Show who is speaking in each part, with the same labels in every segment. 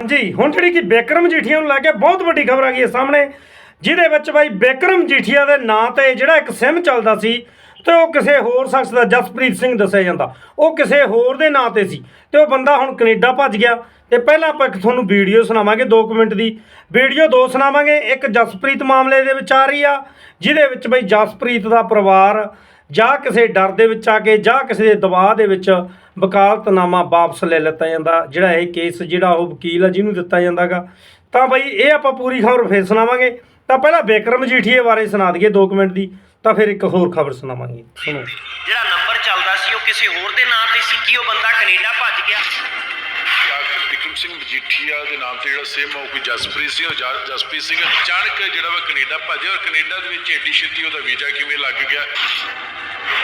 Speaker 1: ਜੀ ਹੁਣ ਜਿਹੜੀ ਕਿ ਬੇਕਰਮ ਜੀਠੀਆ ਨੂੰ ਲੈ ਕੇ ਬਹੁਤ ਵੱਡੀ ਖਬਰ ਆ ਗਈ ਹੈ ਸਾਹਮਣੇ, ਜਿਹਦੇ ਵਿੱਚ ਬਾਈ ਬੇਕਰਮ ਜੀਠੀਆ ਦੇ ਨਾਂ ਤੇ ਜਿਹੜਾ ਇੱਕ ਸਿਮ ਚੱਲਦਾ ਸੀ ਤੇ ਉਹ ਕਿਸੇ ਹੋਰ ਸ਼ਖਸ ਦਾ ਜਸਪ੍ਰੀਤ ਸਿੰਘ ਦੱਸਿਆ ਜਾਂਦਾ। ਉਹ ਕਿਸੇ ਹੋਰ ਦੇ ਨਾਂ ਤੇ ਸੀ ਤੇ ਉਹ ਬੰਦਾ ਹੁਣ ਕੈਨੇਡਾ ਭੱਜ ਗਿਆ। ਤੇ ਪਹਿਲਾਂ ਆਪਾਂ ਇੱਕ ਤੁਹਾਨੂੰ ਵੀਡੀਓ ਸੁਣਾਵਾਂਗੇ 2 ਮਿੰਟ ਦੀ। ਵੀਡੀਓ ਦੋ ਸੁਣਾਵਾਂਗੇ, ਇੱਕ ਜਸਪ੍ਰੀਤ ਮਾਮਲੇ ਦੇ ਵਿੱਚ ਆ ਰਹੀ ਆ, ਜਿਹਦੇ ਵਿੱਚ ਬਈ ਜਸਪ੍ਰੀਤ ਦਾ ਪਰਿਵਾਰ ਜਾਂ ਕਿਸੇ ਡਰ ਦੇ ਵਿੱਚ ਆ ਕੇ ਜਾਂ ਕਿਸੇ ਦੇ ਦਬਾਅ ਦੇ ਵਿੱਚ ਵਕਾਲਤਨਾਮਾ ਵਾਪਸ ਲੈ ਲਿੱਤਾ ਜਾਂਦਾ, ਜਿਹੜਾ ਇਹ ਕੇਸ ਜਿਹੜਾ ਉਹ ਵਕੀਲ ਆ, ਜਿਹਨੂੰ ਦਿੱਤਾ ਜਾਂਦਾਗਾ। ਤਾਂ ਬਈ ਇਹ ਆਪਾਂ ਪੂਰੀ ਖਬਰ ਫੇਰ ਸੁਣਾਵਾਂਗੇ। ਤਾਂ ਪਹਿਲਾਂ ਬੇਕਰਮ ਜੀਠੀਏ ਬਾਰੇ ਸੁਣਾ ਦਈਏ 2 ਮਿੰਟ ਦੀ, ਤਾਂ ਫਿਰ ਇੱਕ ਹੋਰ ਖਬਰ ਸੁਣਾਵਾਂਗੇ। ਸੁਣੋ।
Speaker 2: ਜਿਹੜਾ ਨੰਬਰ ਚੱਲਦਾ ਸੀ, ਉਹ ਕਿਸੇ ਹੋਰ ਦੇ ਨਾਂ ਤੇ ਸੀ, ਕਿ ਉਹ ਬੰਦਾ ਕੈਨੇਡਾ ਭੱਜ ਗਿਆ?
Speaker 3: ਡਾਕਟਰ ਸਿੰਘ ਮਜੀਠੀਆ ਦੇ ਨਾਮ ਤੇ ਜਿਹੜਾ ਸੇਮ ਉਹ ਕੋਈ ਜਸਪ੍ਰੀਤ ਸਿੰਘ ਉਹ ਜਸਪ੍ਰੀਤ ਸਿੰਘ ਅਚਾਨਕ ਜਿਹੜਾ ਵਾ ਕੈਨੇਡਾ ਭੱਜਿਆ ਔਰ ਕੈਨੇਡਾ ਦੇ ਵਿੱਚ ਏਡੀ ਛੇਤੀ ਉਹਦਾ ਵੀਜ਼ਾ ਕਿਵੇਂ ਲੱਗ ਗਿਆ?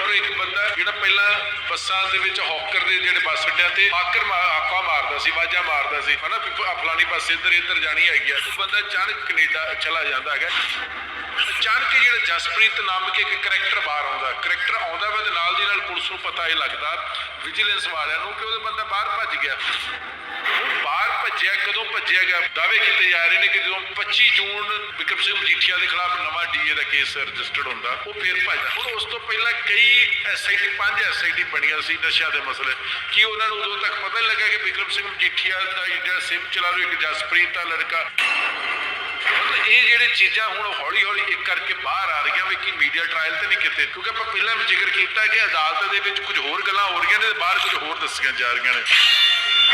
Speaker 3: ਔਰ ਇੱਕ ਬੰਦਾ ਜਿਹੜਾ ਪਹਿਲਾਂ ਬੱਸਾਂ ਦੇ ਵਿੱਚ ਹੌਕਰ ਦੇ ਜਿਹੜੇ ਬੱਸ ਅੱਡਿਆਂ ਤੇ ਆਕਰ ਆਕਾ ਮਾਰਦਾ ਸੀ, ਵਾਜਾ ਮਾਰਦਾ ਸੀ, ਹਨਾ, ਵੀ ਫਲਾਣੀ ਬੱਸ ਇੱਧਰ ਇੱਧਰ ਜਾਣੀ ਹੈਗੀ ਆ। ਉਹ ਬੰਦਾ ਅਚਾਨਕ ਕੈਨੇਡਾ ਚਲਾ ਜਾਂਦਾ ਹੈਗਾ। ਅਚਾਨਕ ਜਿਹੜਾ ਜਸਪ੍ਰੀਤ ਨਾਮ ਕੇ ਇੱਕ ਕਰੈਕਟਰ ਬਾਹਰ ਆਉਂਦਾ ਕਰੈਕਟਰ ਆਉਂਦਾ ਵਾ ਤੇ ਨਾਲ ਦੀ ਨਾਲ ਪੁਲਿਸ ਨੂੰ ਪਤਾ ਇਹ ਲੱਗਦਾ ਵਿਜੀਲੈਂਸ ਵਾਲਿਆਂ ਨੂੰ ਕਿ ਉਹਦਾ ਬੰਦਾ ਬਾਹਰ ਭੱਜ ਗਿਆ। ਉਹ ਬਾਹਰ ਭੱਜਿਆ, ਕਦੋਂ ਭੱਜਿਆ ਗਿਆ? ਦਾਅਵੇ ਕੀਤੇ ਜਾ ਰਹੇ ਨੇ ਕਿ ਜਦੋਂ 25 ਜੂਨ ਵਿਕਰਮ ਸਿੰਘ ਮਜੀਠੀਆ ਦੇ ਖਿਲਾਫ ਨਵਾਂ ਡੀਏ ਦਾ ਕੇਸ ਰਜਿਸਟਰਡ ਹੁੰਦਾ, ਉਹ ਫਿਰ ਭੱਜਦਾ ਹੁਣ ਉਸ ਤੋਂ ਪਹਿਲਾਂ ਕਈ ਐਸਆਈਟੀ ਪੰਜ ਐਸਆਈਟੀ ਬਣੀਆਂ ਸੀ ਨਸ਼ਿਆਂ ਦੇ ਮਸਲੇ। ਕਿ ਉਹਨਾਂ ਨੂੰ ਉਦੋਂ ਤੱਕ ਪਤਾ ਨਹੀਂ ਲੱਗਾ ਕਿ ਵਿਕਰਮ ਸਿੰਘ ਮਜੀਠੀਆ ਦਾ ਜਿਹੜਾ ਸਿਮ ਚਲਾ ਰਿਹਾ, ਇੱਕ ਜਸਪ੍ਰੀਤ ਦਾ ਲੜਕਾ? ਇਹ ਜਿਹੜੇ ਚੀਜ਼ਾਂ ਹੁਣ ਹੌਲੀ ਹੌਲੀ ਇੱਕ ਕਰਕੇ ਬਾਹਰ ਆ ਰਹੀਆਂ ਵੀ, ਕਿ ਮੀਡੀਆ ਟ੍ਰਾਇਲ ਤੇ ਨਹੀਂ ਕਿਤੇ। ਕਿਉਂਕਿ ਆਪਾਂ ਪਹਿਲਾਂ ਵੀ ਜ਼ਿਕਰ ਕੀਤਾ ਕਿ ਅਦਾਲਤ ਦੇ ਵਿੱਚ ਕੁਝ ਹੋਰ ਗੱਲਾਂ ਹੋ ਰਹੀਆਂ ਨੇ ਤੇ ਬਾਹਰ ਕੁਝ ਹੋਰ ਦੱਸੀਆਂ ਜਾ ਰਹੀਆਂ ਨੇ।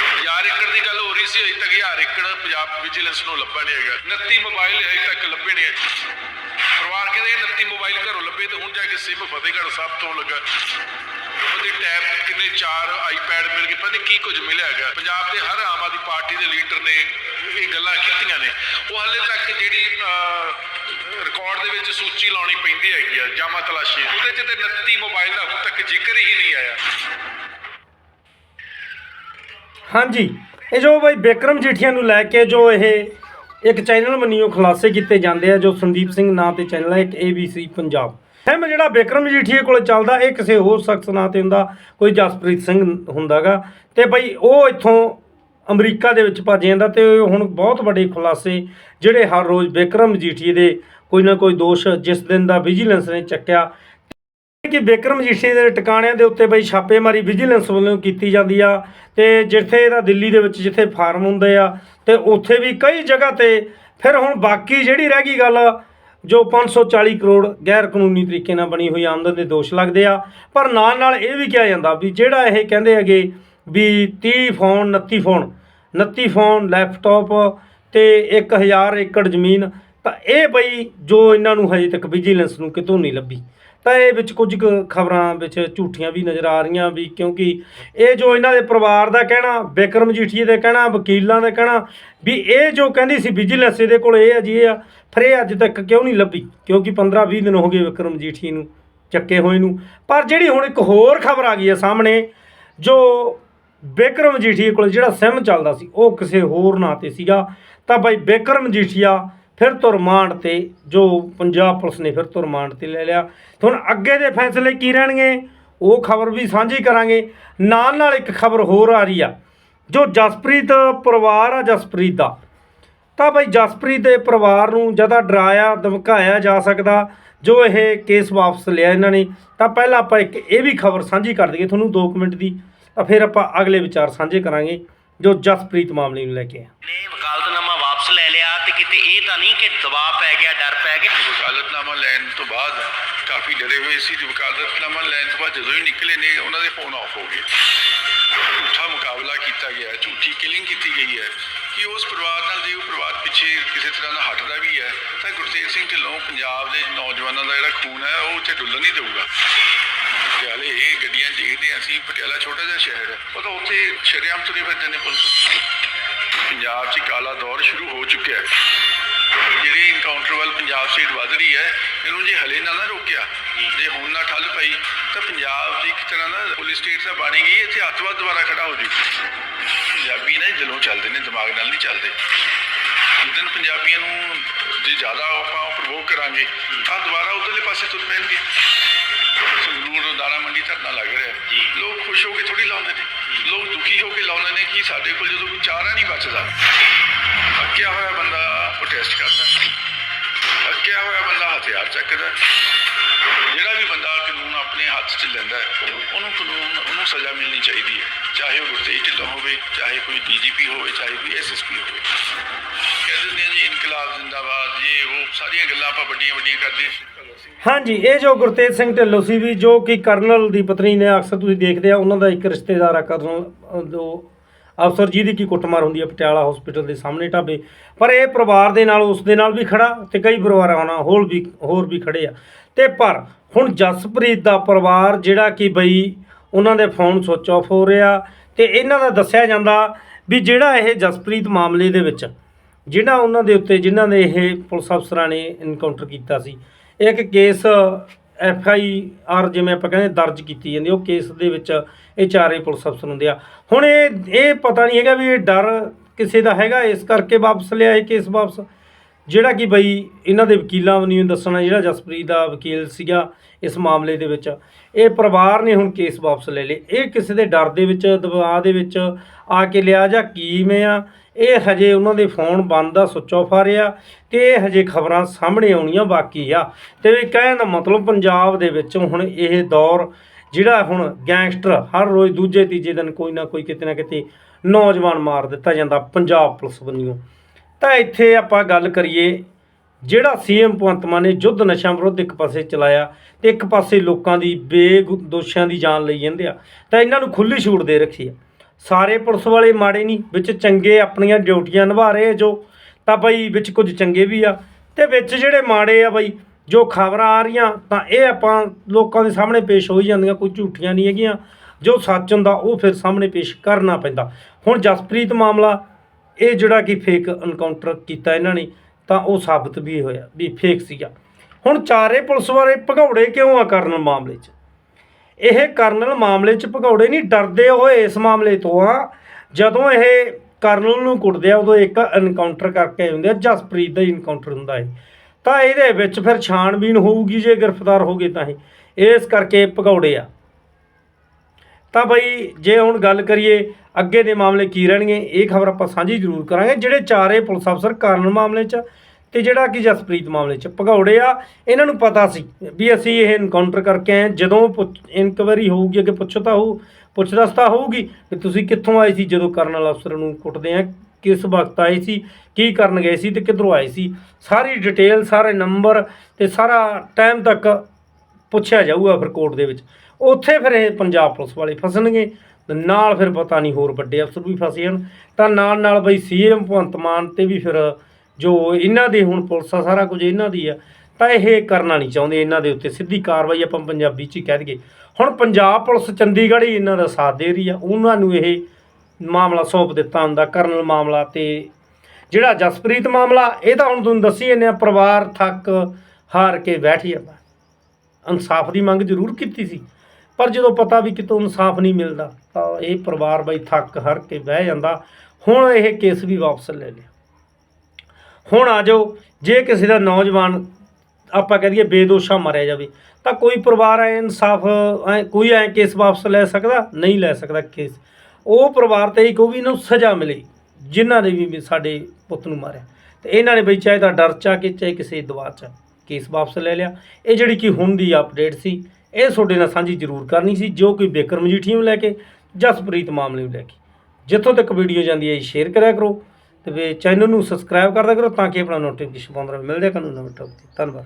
Speaker 3: ਹਜ਼ਾਰ ਏਕੜ ਦੀ ਗੱਲ ਹੋ ਰਹੀ ਸੀ, ਅਜੇ ਤੱਕ ਹਜ਼ਾਰ ਏਕੜ ਪੰਜਾਬ ਵਿਜੀਲੈਂਸ ਨੂੰ ਲੱਭਾ ਨਹੀਂ ਹੈਗਾ। 29 ਮੋਬਾਈਲ ਅਜੇ ਤੱਕ ਲੱਭੇ ਨਹੀਂ ਪਰਿਵਾਰ ਕਹਿੰਦੇ 29 ਮੋਬਾਈਲ ਘਰੋਂ ਲੱਭੇ, ਤੇ ਹੁਣ ਜਾ ਕੇ ਸਿਮ ਫਤਿਹਗੜ੍ਹ ਸਾਹਿਬ ਤੋਂ ਲੱਗਾ। ਉਹਦੇ ਟੈਬ ਕਿੰਨੇ ਚਾਰ ਆਈਪੈਡ ਮਿਲ ਗਏ, ਪਤਾ ਨਹੀਂ ਕੀ ਕੁਝ ਮਿਲਿਆ ਹੈਗਾ। ਪੰਜਾਬ ਦੇ ਹਰ ਆਮ ਆਦਮੀ ਪਾਰਟੀ ਦੇ ਲੀਡਰ ਨੇ ਇਹ ਗੱਲਾਂ ਕੀਤੀਆਂ ਨੇ। ਉਹ ਹਾਲੇ ਤੱਕ ਜਿਹੜੀ ਰਿਕਾਰਡ ਦੇ ਵਿੱਚ ਸੂਚੀ ਲਾਉਣੀ ਪੈਂਦੀ ਹੈਗੀ ਆ, ਜਾਮਾ ਤਲਾਸ਼ੀ। ਉਹਦੇ 'ਚ ਤੇ 29 ਮੋਬਾਈਲ ਦਾ ਹੁਣ ਤੱਕ ਜ਼ਿਕਰ ਹੀ ਨਹੀਂ ਆਇਆ।
Speaker 1: ਹਾਂਜੀ। ਇਹ ਜੋ ਬਈ ਬੇਕਰਮ ਜੀਠੀਆ ਨੂੰ ਲੈ ਕੇ ਜੋ ਇਹ ਇੱਕ ਚੈਨਲ ਮੰਨੀਓ ਖੁਲਾਸੇ ਕੀਤੇ ਜਾਂਦੇ ਆ, ਜੋ ਸੰਦੀਪ ਸਿੰਘ ਨਾਂ ਤੇ ਚੈਨਲ ਹੈ ਇੱਕ ABC ਪੰਜਾਬ। ਸਹਿਮ ਜਿਹੜਾ ਬੇਕਰਮ ਜੀਠੀਏ ਕੋਲ ਚੱਲਦਾ, ਇਹ ਕਿਸੇ ਹੋਰ ਸ਼ਖਸ ਨਾਂ ਤੇ ਹੁੰਦਾ, ਕੋਈ ਜਸਪ੍ਰੀਤ ਸਿੰਘ ਹੁੰਦਾਗਾ। ਤੇ ਬਈ ਉਹ ਇੱਥੋਂ ਅਮਰੀਕਾ ਦੇ ਵਿੱਚ ਭੱਜ ਜਾਂਦਾ ਤੇ ਹੁਣ ਬਹੁਤ ਵੱਡੇ ਖੁਲਾਸੇ ਜਿਹੜੇ ਹਰ ਰੋਜ਼ ਬੇਕਰਮ ਜੀਠੀਏ ਦੇ ਕੋਈ ਨਾ ਕੋਈ ਦੋਸ਼ ਜਿਸ ਦਿਨ ਦਾ ਵਿਜੀਲੈਂਸ ਨੇ ਚੱਕਿਆ ਕਿ ਬਿਕਰਮ ਜੀਠੀ ਦੇ ਟਿਕਾਣਿਆਂ ਦੇ ਉੱਤੇ ਬਈ ਛਾਪੇਮਾਰੀ ਵਿਜੀਲੈਂਸ ਵੱਲੋਂ ਕੀਤੀ ਜਾਂਦੀ ਆ ਤੇ ਜਿੱਥੇ ਇਹਦਾ ਦਿੱਲੀ ਦੇ ਵਿੱਚ ਜਿੱਥੇ ਫਾਰਮ ਹੁੰਦੇ ਆ ਤੇ ਉੱਥੇ ਵੀ ਕਈ ਜਗ੍ਹਾ ਤੇ ਫਿਰ ਹੁਣ ਬਾਕੀ ਜਿਹੜੀ ਰਹਿ ਗਈ ਗੱਲ, ਜੋ 540 ਕਰੋੜ ਗੈਰ ਕਾਨੂੰਨੀ ਤਰੀਕੇ ਨਾਲ ਬਣੀ ਹੋਈ ਆਮਦਨ ਦੇ ਦੋਸ਼ ਲੱਗਦੇ ਆ, ਪਰ ਨਾਲ ਨਾਲ ਇਹ ਵੀ ਕਿਹਾ ਜਾਂਦਾ ਵੀ ਜਿਹੜਾ ਇਹ ਕਹਿੰਦੇ ਹੈਗੇ ਵੀ 30 ਫੋਨ 29 ਫੋਨ 29 ਫੋਨ, ਲੈਪਟਾਪ ਤੇ 1000 ਏਕੜ ਜ਼ਮੀਨ, ਤਾਂ ਇਹ ਬਈ ਜੋ ਇਹਨਾਂ ਨੂੰ ਹਜੇ ਤੱਕ ਵਿਜੀਲੈਂਸ ਨੂੰ ਕਿਤੋਂ ਨਹੀਂ ਲੱਭੀ। ਤਾਂ ਇਹ ਵਿੱਚ ਕੁਝ ਕੁ ਖਬਰਾਂ ਵਿੱਚ ਝੂਠੀਆਂ ਵੀ ਨਜ਼ਰ ਆ ਰਹੀਆਂ ਵੀ ਕਿਉਂਕਿ ਇਹ ਜੋ ਇਹਨਾਂ ਦੇ ਪਰਿਵਾਰ ਦਾ ਕਹਿਣਾ ਬਿਕਰਮ ਜੀਠੀਏ ਦੇ ਕਹਿਣਾ, ਵਕੀਲਾਂ ਦਾ ਕਹਿਣਾ, ਵੀ ਇਹ ਜੋ ਕਹਿੰਦੀ ਸੀ ਵਿਜੀਲੈਂਸ ਇਹਦੇ ਕੋਲ ਇਹ ਆ ਜੀ ਇਹ ਆ, ਫਿਰ ਇਹ ਅੱਜ ਤੱਕ ਕਿਉਂ ਨਹੀਂ ਲੱਭੀ? ਕਿਉਂਕਿ 15 20 ਦਿਨ ਹੋ ਗਏ ਵਿਕਰਮ ਜੀਠੀ ਨੂੰ ਚੱਕੇ ਹੋਏ ਨੂੰ। ਪਰ ਜਿਹੜੀ ਹੁਣ ਇੱਕ ਹੋਰ ਖਬਰ ਆ ਗਈ ਹੈ ਸਾਹਮਣੇ, ਜੋ ਬਿਕਰਮ ਜੀਠੀਏ ਕੋਲ ਜਿਹੜਾ ਸਿਮ ਚੱਲਦਾ ਸੀ, ਉਹ ਕਿਸੇ ਹੋਰ ਨਾਂ ਤੇ ਸੀਗਾ। ਤਾਂ ਬਾਈ ਬਿਕਰਮ ਜੀਠੀਆ ਫਿਰ ਤੋਂ ਰਿਮਾਂਡ ਤੇ, ਜੋ ਪੰਜਾਬ ਪੁਲਿਸ ਨੇ ਫਿਰ ਤੋਂ ਰਿਮਾਂਡ ਤੇ ਲੈ ਲਿਆ। ਹੁਣ ਅੱਗੇ ਦੇ ਫੈਸਲੇ ਕੀ ਰਹਿਣਗੇ? ਉਹ ਖਬਰ ਵੀ ਸਾਂਝੀ ਕਰਾਂਗੇ। ਨਾਲ ਨਾਲ ਇੱਕ ਖਬਰ ਹੋਰ ਆ ਰਹੀ ਆ, ਜੋ ਜਸਪ੍ਰੀਤ ਪਰਿਵਾਰ ਆ, ਜਸਪ੍ਰੀਤ ਦਾ। ਤਾਂ ਭਾਈ ਜਸਪ੍ਰੀਤ ਦੇ ਪਰਿਵਾਰ ਨੂੰ ਜ਼ਿਆਦਾ ਡਰਾਇਆ, ਧਮਕਾਇਆ ਜਾ ਸਕਦਾ, ਜੋ ਇਹ ਕੇਸ ਵਾਪਸ ਲਿਆ ਇਹਨਾਂ ਨੇ, ਤਾਂ ਪਹਿਲਾਂ ਆਪਾਂ ਇੱਕ ਇਹ ਵੀ ਖਬਰ ਸਾਂਝੀ ਕਰ ਦਈਏ ਤੁਹਾਨੂੰ 2 ਮਿੰਟ ਦੀ। ਤਾਂ ਫਿਰ ਆਪਾਂ ਅਗਲੇ ਵਿਚਾਰ ਸਾਂਝੇ ਕਰਾਂਗੇ, ਜੋ ਜਸਪ੍ਰੀਤ ਮਾਮਲੇ ਨੂੰ ਲੈ ਕੇ ਆ
Speaker 2: ਨੇ ਵਕਾਲਤਨਾਮਾ ਵਾਪਸ ਲੈ ਲਿਆ ਤੇ ਕਿਤੇ ਇਹ ਤਾਂ ਨਹੀਂ ਕਿ ਦਬਾਅ ਪੈ ਗਿਆ ਡਰ ਪੈ ਗਿਆ
Speaker 3: ਵਕਾਲਤਨਾਮਾ ਲੈਣ ਤੋਂ ਬਾਅਦ ਕਾਫੀ ਡਰੇ ਹੋਏ ਸੀ ਤੇ ਵਕਾਲਤਨਾਮਾ ਲੈਣ ਤੋਂ ਬਾਅਦ ਜਦੋਂ ਹੀ ਨਿਕਲੇ ਨੇ ਉਹਨਾਂ ਦੇ ਫੋਨ ਆਫ ਹੋ ਗਏ ਝੂਠਾ ਮੁਕਾਬਲਾ ਕੀਤਾ ਗਿਆ ਹੈ, ਝੂਠੀ ਕਿਲਿੰਗ ਕੀਤੀ ਗਈ ਹੈ ਕਿ ਉਸ ਪਰਿਵਾਰ ਨਾਲ ਜੇ ਉਹ ਪਰਿਵਾਰ ਪਿੱਛੇ ਕਿਸੇ ਤਰ੍ਹਾਂ ਦਾ ਹਟਦਾ ਵੀ ਹੈ ਤਾਂ ਗੁਰਤੇਜ ਸਿੰਘ ਢਿੱਲੋਂ ਪੰਜਾਬ ਦੇ ਨੌਜਵਾਨਾਂ ਦਾ ਜਿਹੜਾ ਖੂਨ ਹੈ ਉਹ ਉੱਥੇ ਡੁੱਲਣ ਨਹੀਂ ਦੇਊਗਾ ਪਟਿਆਲੇ ਇਹ ਗੱਡੀਆਂ ਦੇਖਦੇ ਹਾਂ ਅਸੀਂ ਪਟਿਆਲਾ ਛੋਟਾ ਜਿਹਾ ਸ਼ਹਿਰ ਹੈ ਉਹ ਤਾਂ ਉੱਥੇ ਸ਼ਰੇਆਮ ਤੁਰੇ ਫਿਰਦੇ ਨੇ ਪੁਲਿਸ। ਪੰਜਾਬ 'ਚ ਕਾਲਾ ਦੌਰ ਸ਼ੁਰੂ ਹੋ ਚੁੱਕਿਆ ਹੈ। ਜਿਹੜੀ ਇਨਕਾਊਂਟਰ ਵੱਲ ਪੰਜਾਬ ਸਟੇਟ ਵੱਧ ਰਹੀ ਹੈ ਇਹਨੂੰ ਜੇ ਹਲੇ ਨਾ ਨਾ ਰੋਕਿਆ ਜੇ ਹੁਣ ਨਾ ਠੱਲ ਪਈ ਤਾਂ ਪੰਜਾਬ ਦੀ ਇੱਕ ਤਰ੍ਹਾਂ ਦਾ ਪੁਲਿਸ ਸਟੇਟ ਤਾਂ ਬਣੀ ਗਈ ਇੱਥੇ ਅੱਤਵਾਦ ਦੁਬਾਰਾ ਖੜਾ ਹੋ ਜੂ ਪੰਜਾਬੀ ਨਾ ਦਿਲੋਂ ਚੱਲਦੇ ਨੇ ਦਿਮਾਗ ਨਾਲ ਨਹੀਂ ਚੱਲਦੇ। ਜਿੱਦਨ ਪੰਜਾਬੀਆਂ ਨੂੰ ਜੇ ਜ਼ਿਆਦਾ ਆਪਾਂ ਪ੍ਰਵੋਕ ਕਰਾਂਗੇ ਤਾਂ ਦੁਬਾਰਾ ਉਧਰਲੇ ਪਾਸੇ ਤੁਰ ਪੈਣਗੇ। ਸੰਗਰੂਰ ਦਾਣਾ ਮੰਡੀ ਧਰਨਾ ਲੱਗ ਰਿਹਾ ਲੋਕ ਖੁਸ਼ ਹੋ ਕੇ ਥੋੜੀ ਲਾਉਂਦੇ ਨੇ। ਲੋਕ ਦੁਖੀ ਹੋ ਕੇ ਲਾਉਂਦੇ ਨੇ ਕਿ ਸਾਡੇ ਕੋਲ ਜਦੋਂ ਕੋਈ ਚਾਰਾ ਨਹੀਂ ਬਚਦਾ। ਅੱਕਿਆ ਹੋਇਆ ਬੰਦਾ ਪ੍ਰੋਟੈਸਟ ਕਰਦਾ ਅੱਕਿਆ ਹੋਇਆ ਬੰਦਾ ਹਥਿਆਰ ਚੱਕਦਾ ਜਿਹੜਾ ਵੀ ਬੰਦਾ ਕਾਨੂੰਨ ਆਪਣੇ ਹੱਥ 'ਚ ਲੈਂਦਾ ਉਹਨੂੰ ਕਾਨੂੰਨ, ਉਹਨੂੰ ਸਜ਼ਾ ਮਿਲਣੀ ਚਾਹੀਦੀ ਹੈ। ਚਾਹੇ ਉਹ ਗੁਰਤੇਜ ਢਿੱਲੋਂ ਹੋਵੇ, ਚਾਹੇ ਕੋਈ ਡੀਜੀਪੀ ਹੋਵੇ, ਚਾਹੇ ਕੋਈ ਐਸਐਸਪੀ ਹੋਵੇ। ਕਹਿੰਦੇ ਨੇ ਜੀ, ਇਨਕਲਾਬ ਜ਼ਿੰਦਾਬਾਦ ਇਹ ਉਹ ਸਾਰੀਆਂ ਗੱਲਾਂ ਆਪਾਂ ਵੱਡੀਆਂ ਵੱਡੀਆਂ ਕਰਦੇ
Speaker 1: ਹਾਂਜੀ, ਇਹ ਜੋ ਗੁਰਤੇਜ ਸਿੰਘ ਢਿੱਲੋਂ ਸੀ ਵੀ, ਜੋ ਕਿ ਕਰਨਲ ਦੀ ਪਤਨੀ ਨੇ, ਅਕਸਰ ਤੁਸੀਂ ਦੇਖਦੇ ਆ, ਉਹਨਾਂ ਦਾ ਇੱਕ ਰਿਸ਼ਤੇਦਾਰ ਆ ਕਰਨਲ ਜੋ ਅਫਸਰ ਜਿਹਦੀ ਕੀ ਕੁੱਟਮਾਰ ਹੁੰਦੀ ਹੈ ਪਟਿਆਲਾ ਹਸਪੀਟਲ ਦੇ ਸਾਹਮਣੇ ਢਾਬੇ। ਪਰ ਇਹ ਪਰਿਵਾਰ ਦੇ ਨਾਲ, ਉਸ ਦੇ ਨਾਲ ਵੀ ਖੜਾ ਤੇ ਕਈ ਪਰਿਵਾਰਾਂ ਨਾਲ ਹੋਰ ਵੀ ਹੋਰ ਵੀ ਖੜੇ ਆ। ਤੇ ਪਰ ਹੁਣ ਜਸਪ੍ਰੀਤ ਦਾ ਪਰਿਵਾਰ ਜਿਹੜਾ ਕਿ ਬਈ ਉਹਨਾਂ ਦੇ ਫੋਨ ਸੁੱਚ ਆਫ ਹੋ ਰਿਹਾ ਤੇ ਇਹਨਾਂ ਦਾ ਦੱਸਿਆ ਜਾਂਦਾ ਵੀ ਜਿਹੜਾ ਇਹ ਜਸਪ੍ਰੀਤ ਮਾਮਲੇ ਦੇ ਵਿੱਚ, ਜਿਹੜਾ ਉਹਨਾਂ ਦੇ ਉੱਤੇ ਜਿਨ੍ਹਾਂ ਨੇ ਇਹ ਪੁਲਿਸ ਅਫਸਰਾਂ ਨੇ ਇਨਕਾਊਂਟਰ ਕੀਤਾ ਸੀ ਇੱਕ ਕੇਸ ਐਫ ਆਈ ਆਰ ਜਿਵੇਂ ਆਪਾਂ ਕਹਿੰਦੇ ਦਰਜ ਕੀਤੀ ਜਾਂਦੀ ਉਹ ਕੇਸ ਦੇ ਵਿੱਚ ਇਹ ਚਾਰੇ ਪੁਲਿਸ ਅਫਸਰ ਹੁੰਦੇ ਆ। ਹੁਣ ਇਹ ਇਹ ਪਤਾ ਨਹੀਂ ਹੈਗਾ ਵੀ ਇਹ ਡਰ ਕਿਸੇ ਦਾ ਹੈਗਾ, ਇਸ ਕਰਕੇ ਵਾਪਸ ਲਿਆ ਇਹ ਕੇਸ ਵਾਪਸ। ਜਿਹੜਾ ਕਿ ਬਈ ਇਹਨਾਂ ਦੇ ਵਕੀਲਾਂ ਨੂੰ ਦੱਸਣਾ, ਜਿਹੜਾ ਜਸਪ੍ਰੀਤ ਦਾ ਵਕੀਲ ਸੀਗਾ ਇਸ ਮਾਮਲੇ ਦੇ ਵਿੱਚ, ਇਹ ਪਰਿਵਾਰ ਨੇ ਹੁਣ ਕੇਸ ਵਾਪਸ ਲੈ ਲਏ। ਇਹ ਕਿਸੇ ਦੇ ਡਰ ਦੇ ਵਿੱਚ, ਦਬਾਅ ਦੇ ਵਿੱਚ ਆ ਕੇ ਲਿਆ ਜਾਂ ਕਿਵੇਂ ਆ? ਇਹ ਹਜੇ ਉਹਨਾਂ ਦੇ ਫੋਨ ਬੰਦ ਆ ਸੁੱਚ ਆਫ ਆ ਰਿਹਾ ਤੇ ਇਹ ਹਜੇ ਖਬਰਾਂ ਸਾਹਮਣੇ ਆਉਣੀਆਂ ਬਾਕੀ ਆ। ਤੇ ਵੀ ਕਹਿਣ ਦਾ ਮਤਲਬ ਪੰਜਾਬ ਦੇ ਵਿੱਚ ਹੁਣ ਇਹ ਦੌਰ ਜਿਹੜਾ ਹੁਣ ਗੈਂਗਸਟਰ ਹਰ ਰੋਜ਼ ਦੂਜੇ ਤੀਜੇ ਦਿਨ ਕੋਈ ਨਾ ਕੋਈ ਕਿਤੇ ਨਾ ਕਿਤੇ ਨੌਜਵਾਨ ਮਾਰ ਦਿੱਤਾ ਜਾਂਦਾ ਪੰਜਾਬ ਪੁਲਿਸ ਵੱਲੋਂ। ਤਾਂ ਇੱਥੇ ਆਪਾਂ ਗੱਲ ਕਰੀਏ, ਜਿਹੜਾ ਸੀਐਮ ਭਗਵੰਤ ਮਾਨ ਨੇ ਯੁੱਧ ਨਸ਼ਾ ਵਿਰੁੱਧ ਇੱਕ ਪਾਸੇ ਚਲਾਇਆ ਤੇ ਇੱਕ ਪਾਸੇ ਲੋਕਾਂ ਦੀ ਬੇਦੋਸ਼ਾਂ ਦੀ ਜਾਨ ਲਈ ਜਾਂਦੇ ਆ, ਤਾਂ ਇਹਨਾਂ ਨੂੰ ਖੁੱਲੀ ਛੂਟ ਦੇ ਰੱਖੀ ਆ। ਸਾਰੇ ਪੁਲਿਸ ਵਾਲੇ ਮਾੜੇ ਨਹੀਂ, ਵਿੱਚ ਚੰਗੇ ਆਪਣੀਆਂ ਡਿਊਟੀਆਂ ਨਿਭਾ ਰਹੇ ਜੋ, ਤਾਂ ਬਈ ਵਿੱਚ ਕੁਝ ਚੰਗੇ ਵੀ ਆ, ਤੇ ਵਿੱਚ ਜਿਹੜੇ ਮਾੜੇ ਆ ਬਈ, ਜੋ ਖਬਰਾਂ ਆ ਰਹੀਆਂ, ਤਾਂ ਇਹ ਆਪਾਂ ਲੋਕਾਂ ਦੇ ਸਾਹਮਣੇ ਪੇਸ਼ ਹੋਈ ਜਾਂਦੀਆਂ, ਕੋਈ ਝੂਠੀਆਂ ਨਹੀਂ ਹੈਗੀਆਂ, ਜੋ ਸੱਚ ਹੁੰਦਾ ਉਹ ਫਿਰ ਸਾਹਮਣੇ ਪੇਸ਼ ਕਰਨਾ ਪੈਂਦਾ। ਹੁਣ ਜਸਪ੍ਰੀਤ ਮਾਮਲਾ, ਇਹ ਜਿਹੜਾ ਕਿ ਫੇਕ ਐਨਕਾਊਂਟਰ ਕੀਤਾ ਇਹਨਾਂ ਨੇ, ਤਾਂ ਉਹ ਸਾਬਤ ਵੀ ਹੋਇਆ, ਵੀ ਫੇਕ ਸੀਗਾ। ਹੁਣ ਚਾਰੇ ਪੁਲਿਸ ਵਾਲੇ ਭਗੌੜੇ ਕਿਉਂ ਆ ਕਰਨ ਮਾਮਲੇ 'ਚ? ਇਹ ਕਰਨਲ ਮਾਮਲੇ 'ਚ ਭਗੌੜੇ ਨਹੀਂ, ਡਰਦੇ ਹੋਏ ਇਸ ਮਾਮਲੇ ਤੋਂ ਆ। ਜਦੋਂ ਇਹ ਕਰਨਲ ਨੂੰ ਕੁੱਟਦੇ ਆ, ਉਦੋਂ ਇੱਕ ਐਨਕਾਊਂਟਰ ਕਰਕੇ ਹੁੰਦੇ ਆ, ਜਸਪ੍ਰੀਤ ਦਾ ਇਨਕਾਊਂਟਰ ਹੁੰਦਾ ਹੈ ਤਾਂ ਇਹਦੇ ਵਿੱਚ ਫਿਰ ਛਾਣਬੀਨ ਹੋਊਗੀ ਜੇ ਗ੍ਰਿਫਤਾਰ ਹੋ ਗਏ ਤਾਂ ਇਹ। ਇਸ ਕਰਕੇ ਭਗੌੜੇ ਆ। ਤਾਂ ਬਈ, ਜੇ ਹੁਣ ਗੱਲ ਕਰੀਏ ਅੱਗੇ ਦੇ ਮਾਮਲੇ ਕੀ ਰਹਿਣਗੇ, ਇਹ ਖਬਰ ਆਪਾਂ ਸਾਂਝੀ ਜ਼ਰੂਰ ਕਰਾਂਗੇ, ਜਿਹੜੇ ਚਾਰੇ ਪੁਲਿਸ ਅਫਸਰ ਕਾਰਨ ਮਾਮਲੇ 'ਚ ਤੇ ਜਿਹੜਾ ਕਿ ਜਸਪ੍ਰੀਤ ਮਾਮਲੇ 'ਚ ਭਗੌੜੇ ਆ, ਇਹਨਾਂ ਨੂੰ ਪਤਾ ਸੀ ਵੀ ਅਸੀਂ ਇਹ ਇਨਕਾਊਂਟਰ ਕਰਕੇ ਆਏ ਹਾਂ। ਜਦੋਂ ਇਨਕੁਆਇਰੀ ਹੋਊਗੀ, ਅੱਗੇ ਪੁੱਛੋ ਤਾਂ ਹੋਊ ਪੁੱਛ ਦੱਸਤਾ ਹੋਊਗੀ ਕਿ ਤੁਸੀਂ ਕਿੱਥੋਂ ਆਏ ਸੀ, ਜਦੋਂ ਕਰਨਲ ਅਫਸਰ ਨੂੰ ਕੁੱਟਦੇ ਆ, ਕਿਸ ਵਕਤ ਆਏ ਸੀ, ਕੀ ਕਰਨ ਗਏ ਸੀ ਤੇ ਕਿੱਧਰੋਂ ਆਏ ਸੀ। ਸਾਰੀ ਡਿਟੇਲ ਸਾਰੇ ਨੰਬਰ ਤੇ ਸਾਰਾ ਟਾਈਮ ਤੱਕ ਪੁੱਛਿਆ ਜਾਊਗਾ ਫਿਰ ਕੋਰਟ ਦੇ ਵਿੱਚ। ਉੱਥੇ ਫਿਰ ਇਹ ਪੰਜਾਬ ਪੁਲਿਸ ਵਾਲੇ ਫਸਣਗੇ, ਤੇ ਨਾਲ ਫਿਰ ਪਤਾ ਨਹੀਂ ਹੋਰ ਵੱਡੇ ਅਫਸਰ ਵੀ ਫਸੇ ਹਨ। ਤਾਂ ਨਾਲ ਨਾਲ ਬਈ ਸੀਐਮ ਭਗਵੰਤ ਮਾਨ ਤੇ ਵੀ ਫਿਰ ਜੋ ਇਹਨਾਂ ਦੇ ਹੁਣ ਪੁਲਿਸ ਆ, ਸਾਰਾ ਕੁਝ ਇਹਨਾਂ ਦੀ ਆ, ਤਾਂ ਇਹ ਕਰਨਾ ਨਹੀਂ ਚਾਹੁੰਦੇ ਇਹਨਾਂ ਦੇ ਉੱਤੇ। ਸਿੱਧੀ ਕਾਰਵਾਈ ਆਪਾਂ ਪੰਜਾਬੀ 'ਚ ਹੀ ਕਹਿ ਦਈਏ। ਹੁਣ ਪੰਜਾਬ ਪੁਲਿਸ ਚੰਡੀਗੜ੍ਹ ਹੀ ਇਹਨਾਂ ਦਾ ਸਾਥ ਦੇ ਰਹੀ ਆ। ਉਹਨਾਂ ਨੂੰ ਇਹ ਮਾਮਲਾ ਸੌਂਪ ਦਿੱਤਾ ਹੁੰਦਾ, ਕਰਨਲ ਮਾਮਲਾ ਤੇ ਜਿਹੜਾ ਜਸਪ੍ਰੀਤ ਮਾਮਲਾ, ਇਹ ਤਾਂ ਹੁਣ ਤੁਹਾਨੂੰ ਦੱਸੀ ਜਾਂਦੇ ਆ, ਪਰਿਵਾਰ ਥੱਕ ਹਾਰ ਕੇ ਬੈਠ ਜਾਂਦਾ। ਇਨਸਾਫ ਦੀ ਮੰਗ ਜ਼ਰੂਰ ਕੀਤੀ ਸੀ, ਪਰ ਜਦੋਂ ਪਤਾ ਵੀ ਕਿਤੋਂ ਇਨਸਾਫ ਨਹੀਂ ਮਿਲਦਾ, ਤਾਂ ਇਹ ਪਰਿਵਾਰ ਬਈ ਥੱਕ ਹਰ ਕੇ ਬਹਿ ਜਾਂਦਾ। ਹੁਣ ਇਹ ਕੇਸ ਵੀ ਵਾਪਸ ਲੈ ਲਿਆ। ਹੁਣ ਆ ਜਾਓ, ਜੇ ਕਿਸੇ ਦਾ ਨੌਜਵਾਨ, ਆਪਾਂ ਕਹਿ ਦਈਏ ਬੇਦੋਸ਼ਾ ਮਾਰਿਆ ਜਾਵੇ, ਤਾਂ ਕੋਈ ਪਰਿਵਾਰ ਐ ਇਨਸਾਫ, ਐਂ ਕੋਈ ਐ ਕੇਸ ਵਾਪਸ ਲੈ ਸਕਦਾ? ਨਹੀਂ ਲੈ ਸਕਦਾ ਕੇਸ। ਉਹ ਪਰਿਵਾਰ ਤੇ ਹੀ ਕਹੂ ਵੀ ਇਹਨੂੰ ਸਜ਼ਾ ਮਿਲੇ, ਜਿਨ੍ਹਾਂ ਨੇ ਵੀ ਸਾਡੇ ਪੁੱਤ ਨੂੰ ਮਾਰਿਆ। ਤੇ ਇਹਨਾਂ ਨੇ ਬਈ ਚਾਹੇ ਤਾਂ ਡਰ ਚਾ ਕੇ, ਚਾਹੇ ਕਿਸੇ ਦਬਾਅ ਚ ਕੇਸ ਵਾਪਸ ਲੈ ਲਿਆ। ਇਹ ਜਿਹੜੀ ਕਿ ਹੁਣ ਦੀ ਅਪਡੇਟ ਸੀ, ਇਹ ਤੁਹਾਡੇ ਨਾਲ ਸਾਂਝੀ ਜ਼ਰੂਰ ਕਰਨੀ ਸੀ, ਜੋ ਕਿ ਬੇਕਰ ਮਜੀਠੀ ਨੂੰ ਲੈ ਕੇ ਜਸਪ੍ਰੀਤ ਮਾਮਲੇ ਨੂੰ ਲੈ ਕੇ। ਜਿੱਥੋਂ ਤੱਕ ਵੀਡੀਓ ਜਾਂਦੀ ਹੈ ਸ਼ੇਅਰ ਕਰਿਆ ਕਰੋ। ਤੇ ਚੈਨਲ ਨੂੰ ਸਬਸਕ੍ਰਾਈਬ ਕਰਦਾ ਕਰੋ ਤਾਂ ਕਿ ਆਪਣਾ ਨੋਟੀਫਿਕੇਸ਼ਨ ਪਾਉਂਦਾ ਰਹੇ। ਮਿਲਦੇ ਆ ਕਾਨੂੰਨ ਨਵੇਂ ਟੌਪਿਕ ਤੇ। ਧੰਨਵਾਦ।